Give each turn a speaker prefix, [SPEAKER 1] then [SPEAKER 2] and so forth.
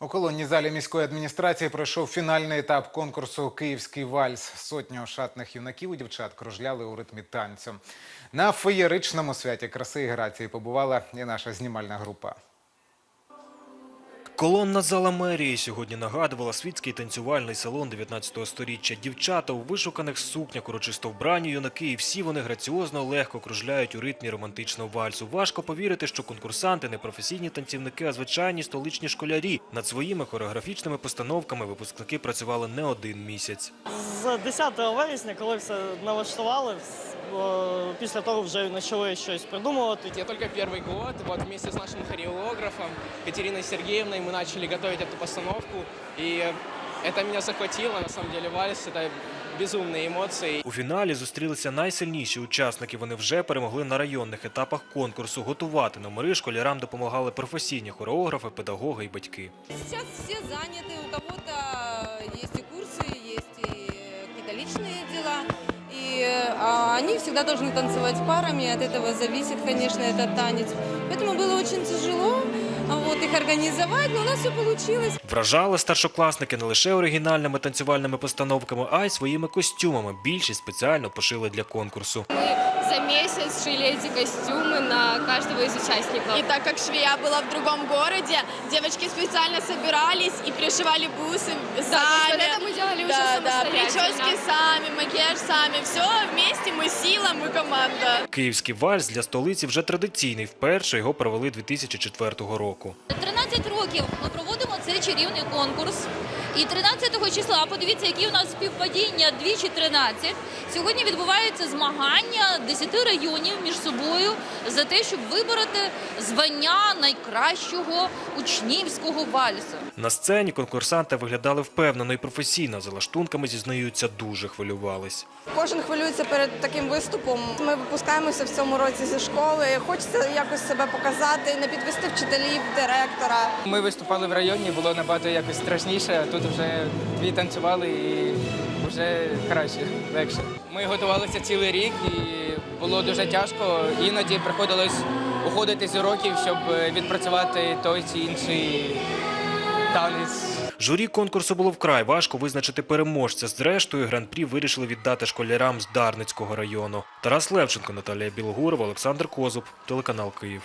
[SPEAKER 1] У колонній залі міської адміністрації пройшов фінальний етап конкурсу Київський вальс. Сотні ошатних юнаків і дівчат кружляли у ритмі танцю. На феєричному святі краси і грації побувала і наша знімальна група.
[SPEAKER 2] Колонна зала мерії сьогодні нагадувала світський танцювальний салон 19 століття. Дівчата у вишуканих сукнях, урочисто вбрані юнаки, і всі вони граціозно легко кружляють у ритмі романтичного вальсу. Важко повірити, що конкурсанти не професійні танцівники, а звичайні столичні школярі. Над своїми хореографічними постановками випускники працювали не один місяць.
[SPEAKER 3] З 10 вересня, коли все налаштували, після того вже почали щось придумувати.
[SPEAKER 4] Я только первый год, вот вместе с нашим хореографом Катериной Сергеевной мы начали готовить эту постановку, и это меня захватило, на самом деле, вальс, это безумные эмоции.
[SPEAKER 2] У фіналі зустрілися найсильніші учасники. Вони вже перемогли на районних етапах конкурсу. Готувати номери школярам допомагали професійні хореографи, педагоги і батьки.
[SPEAKER 5] Сейчас все заняты, у кого-то они всегда должны танцевать парами, от этого зависит, конечно, этот танец. Поэтому было очень тяжело а, вот, их организовать, но у нас все получилось.
[SPEAKER 2] Вражали старшокласники не лише оригінальними танцювальними постановками, а й своїми костюмами. Більшість спеціально пошили для конкурсу.
[SPEAKER 6] за месяц шили эти костюмы на каждого из участников.
[SPEAKER 7] И так как швея была в другом городе, девочки специально собирались и пришивали бусы
[SPEAKER 6] Да,
[SPEAKER 7] сами.
[SPEAKER 6] вот это мы делали уже
[SPEAKER 7] да, да,
[SPEAKER 6] самостоятельно.
[SPEAKER 7] прически сами, макияж сами. Все вместе, мы сила, мы команда.
[SPEAKER 2] Київський вальс для столиці вже традиційний. Вперше його провели 2004 року.
[SPEAKER 8] 13 років ми проводимо цей чарівний конкурс. І 13 числа, подивіться, які у нас співпадіння двічі 13. Сьогодні відбуваються змагання 10 районів між собою за те, щоб вибороти звання найкращого учнівського вальсу.
[SPEAKER 2] На сцені конкурсанти виглядали впевнено і професійно. За лаштунками зізнаються, дуже хвилювались.
[SPEAKER 9] Кожен хвилюється перед таким виступом. Ми випускаємося в цьому році зі школи. Хочеться якось себе показати, не підвести вчителів, директора.
[SPEAKER 4] Ми виступали в районі, було набагато якось страшніше, тут вже дві танцювали і вже краще, легше. Ми готувалися цілий рік і було дуже тяжко. Іноді приходилось уходити з уроків, щоб відпрацювати той чи інший танець.
[SPEAKER 2] Журі конкурсу було вкрай важко визначити переможця. Зрештою, гран-прі вирішили віддати школярам з Дарницького району. Тарас Левченко, Наталія Білогурова, Олександр Козуб, телеканал Київ.